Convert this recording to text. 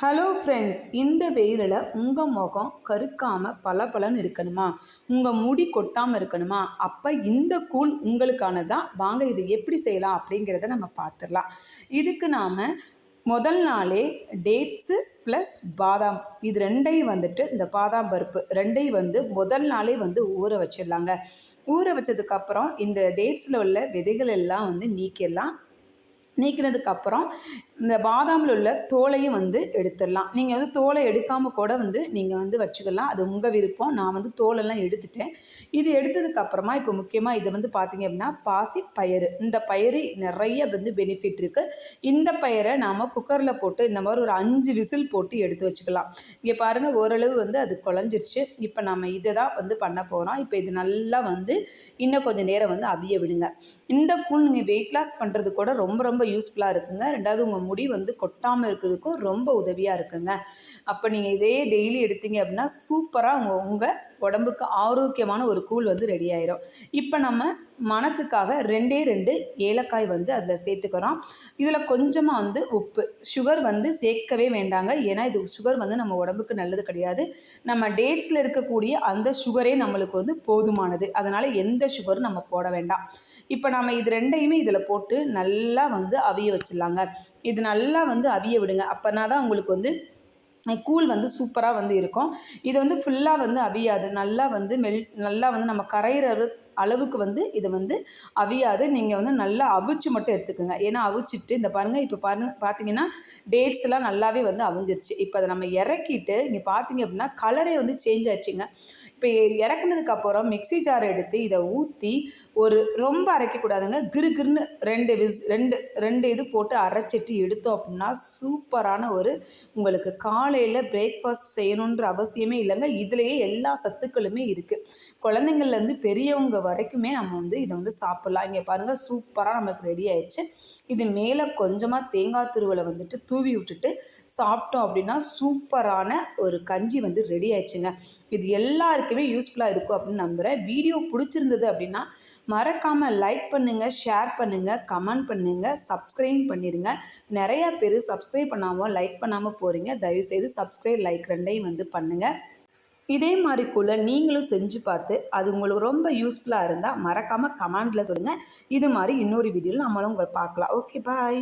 Hello friends இந்த வெயிலில் உங்கள் முகம் கருக்காமல் பல இருக்கணுமா? உங்கள் முடி கொட்டாமல் இருக்கணுமா? அப்போ இந்த கூழ் உங்களுக்கானதான் வாங்க இது எப்படி செய்யலாம் அப்படிங்கிறத நம்ம பார்த்துடலாம் இதுக்கு நாம் முதல் நாளே டேட்ஸு ப்ளஸ் பாதாம். இது ரெண்டையும் வந்துட்டு இந்த பாதாம் பருப்பு ரெண்டையும் வந்து முதல் நாளே வந்து ஊற வச்சிடலாங்க. ஊற வச்சதுக்கப்புறம் இந்த டேட்ஸில் உள்ள விதைகள் எல்லாம் வந்து நீக்கிடலாம். நீக்கினதுக்கப்புறம் இந்த பாதாமில் உள்ள தோலையும் வந்து எடுத்துடலாம். நீங்கள் வந்து தோலை எடுக்காமல் கூட வந்து நீங்கள் வந்து வச்சுக்கலாம். அது உங்கள் விருப்பம். நான் வந்து தோலெல்லாம் எடுத்துட்டேன். இது எடுத்ததுக்கப்புறமா இப்போ முக்கியமாக இதை வந்து பார்த்திங்க அப்படின்னா பாசி பயிறு. இந்த பயிறு நிறைய வந்து பெனிஃபிட் இருக்குது இந்த பயிரை நாம் குக்கரில் போட்டு இந்த மாதிரி ஒரு அஞ்சு விசில் போட்டு எடுத்து வச்சுக்கலாம். இங்கே பாருங்கள் ஓரளவு வந்து அது குழஞ்சிருச்சு. இப்போ நம்ம இதை தான் வந்து பண்ண போகிறோம் இப்போ இது நல்லா வந்து இன்னும் கொஞ்சம் நேரம் வந்து அவிய விடுங்க. இந்த கூழ் நீங்கள் வெயிட் லாஸ் பண்ணுறது கூட ரொம்ப ரொம்ப யூஸ்ஃபுல்லாக இருக்குங்க. ரெண்டாவது உங்கள் முடி வந்து கொட்டாமல் இருக்கிறதுக்கும் ரொம்ப உதவியாக இருக்குங்க. அப்போ நீங்கள் இதே டெய்லி எடுத்தீங்க அப்படின்னா சூப்பராக உங்கள் உங்கள் உடம்புக்கு ஆரோக்கியமான ஒரு கூழ் வந்து ரெடி ஆயிரும். இப்போ நம்ம மனத்துக்காக ரெண்டே ரெண்டு ஏலக்காய் வந்து அதில் சேர்த்துக்கிறோம். இதில் கொஞ்சமாக வந்து உப்பு. சுகர் வந்து சேர்க்கவே வேண்டாங்க. ஏன்னா இது சுகர் வந்து நம்ம உடம்புக்கு நல்லது கிடையாது. நம்ம டேட்ஸில் இருக்கக்கூடிய அந்த சுகரே நம்மளுக்கு வந்து போதுமானது. அதனால் எந்த சுகரும் நம்ம போட வேண்டாம். இப்போ நம்ம இது ரெண்டையுமே இதில் போட்டு நல்லா வந்து அவிய வச்சிடலாங்க. இது நல்லா வந்து அவிய விடுங்க. அப்போனா தான் உங்களுக்கு வந்து கூழ் வந்து சூப்பராக வந்து இருக்கும். இது வந்து ஃபுல்லாக வந்து அவியாது. நல்லா வந்து மெல் நல்லா வந்து நம்ம கரையிற அளவுக்கு வந்து இது வந்து அவியாது. நீங்கள் வந்து நல்லா அவிச்சு மட்டும் எடுத்துக்கோங்க. ஏன்னா அவிச்சிட்டு இந்த பாருங்கள் இப்போ பாருங்க பார்த்தீங்கன்னா டேட்ஸ் எல்லாம் நல்லாவே வந்து அவிஞ்சிருச்சு. இப்போ அதை நம்ம இறக்கிட்டு இங்கே பார்த்தீங்க அப்படின்னா கலரே வந்து சேஞ்ச் ஆச்சுங்க இப்போ இறக்குனதுக்கு அப்புறம் மிக்சி ஜார் எடுத்து இதை ஊற்றி ஒரு ரொம்ப அரைக்கக்கூடாதுங்க. கிரு கிருன்னு ரெண்டு விஸ் ரெண்டு ரெண்டு இது போட்டு அரைச்சிட்டு எடுத்தோம் அப்படின்னா சூப்பரான ஒரு உங்களுக்கு காலையில் பிரேக்ஃபாஸ்ட் செய்யணுன்ற அவசியமே இல்லைங்க. இதுலேயே எல்லா சத்துக்களுமே இருக்குது குழந்தைங்கள்லேருந்து பெரியவங்க வரைக்குமே நம்ம வந்து இதை வந்து சாப்பிட்லாம். இங்கே பாருங்கள் சூப்பராக நம்மளுக்கு ரெடி ஆயிடுச்சு. இது மேலே கொஞ்சமாக தேங்காய் துருவலை வந்துட்டு தூவி விட்டுட்டு சாப்பிட்டோம் அப்படின்னா சூப்பரான ஒரு கஞ்சி வந்து ரெடி ஆயிடுச்சுங்க. இது எல்லாருக்கும் யூஸ்ஃபுல்லாக இருக்கும் அப்படின்னு நம்புகிறேன் வீடியோ பிடிச்சிருந்தது அப்படின்னா மறக்காமல் லைக் பண்ணுங்கள் ஷேர் பண்ணுங்கள் கமெண்ட் பண்ணுங்கள் சப்ஸ்கிரைப் பண்ணிடுங்க நிறையா பேர் சப்ஸ்கிரைப் பண்ணாமல் லைக் பண்ணாமல் போகிறீங்க தயவுசெய்து சப்ஸ்கிரைப் லைக் ரெண்டையும் வந்து பண்ணுங்கள் இதே மாதிரிக்குள்ளே நீங்களும் செஞ்சு பார்த்து அது உங்களுக்கு ரொம்ப யூஸ்ஃபுல்லாக இருந்தால் மறக்காமல் கமெண்டில் சொல்லுங்கள் இது மாதிரி இன்னொரு வீடியோவில் நம்மளும் உங்களை பார்க்கலாம். Okay bye